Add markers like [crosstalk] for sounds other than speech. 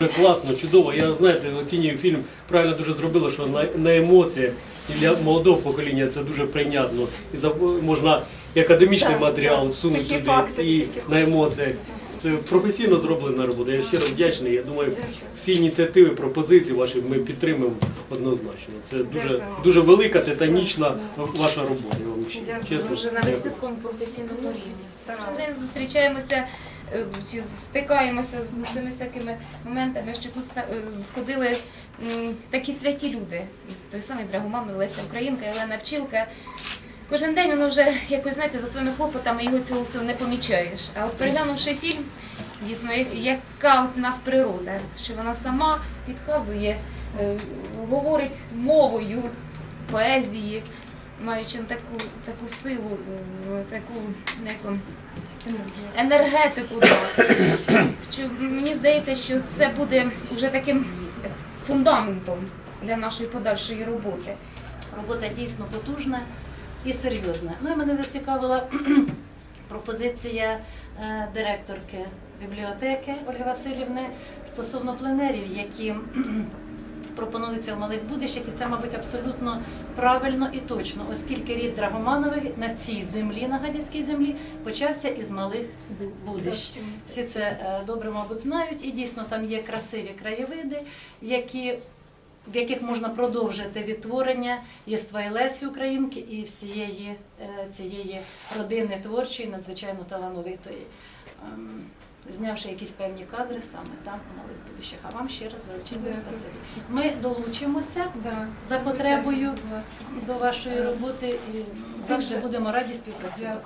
Дуже класно, чудово. Я знаєте, оцінюю фільм. Правильно дуже зробили, що на, на емоціях і для молодого покоління це дуже прийнятно. І за, можна і академічний Так, матеріал так. всунути туди факти, і на емоціях. Це професійно зроблена робота. Я щиро вдячний. Я думаю, всі ініціативи, пропозиції ваші ми підтримуємо однозначно. Це дуже дуже велика, титанічна ваша робота. Я вам чесно. Дуже на високому професійному рівні. День зустрічаємося е, чи стикаємося з цими всякими моментами, що тут е, ходили такі святі люди. І Той самий Драгоман, Леся Українка, Олена Пчілка. Кожен день воно вже якось знаєте за своїми хлопотами його цього всього не помічаєш. А от переглянувши фільм, дійсно, яка от нас природа, що вона сама підказує, говорить мовою поезії, маючи таку, таку силу, е, таку яку, енергетику. Що мені здається, що це буде вже таким фундаментом для нашої подальшої роботи. Робота дійсно потужна і серйозна. Ну і мене зацікавила [clears throat] пропозиція е, директорки бібліотеки Ольги Васильівни стосовно пленерів, які пропонуються в малих будищах, і це, мабуть, абсолютно правильно і точно, оскільки рід Драгоманових на цій землі, на гадяцькій землі, почався із малих будищ. Всі це е, добре, мабуть, знають, і дійсно там є красиві краєвиди, які в яких можна продовжити відтворення єства і Лесі Українки і всієї е, цієї родини творчої, надзвичайно талановитої. Знявши якісь певні кадри саме там у малих ще. А вам ще раз величезне спасибі. Ми долучимося за потребою до вашої роботи і завжди будемо раді співпрацювати.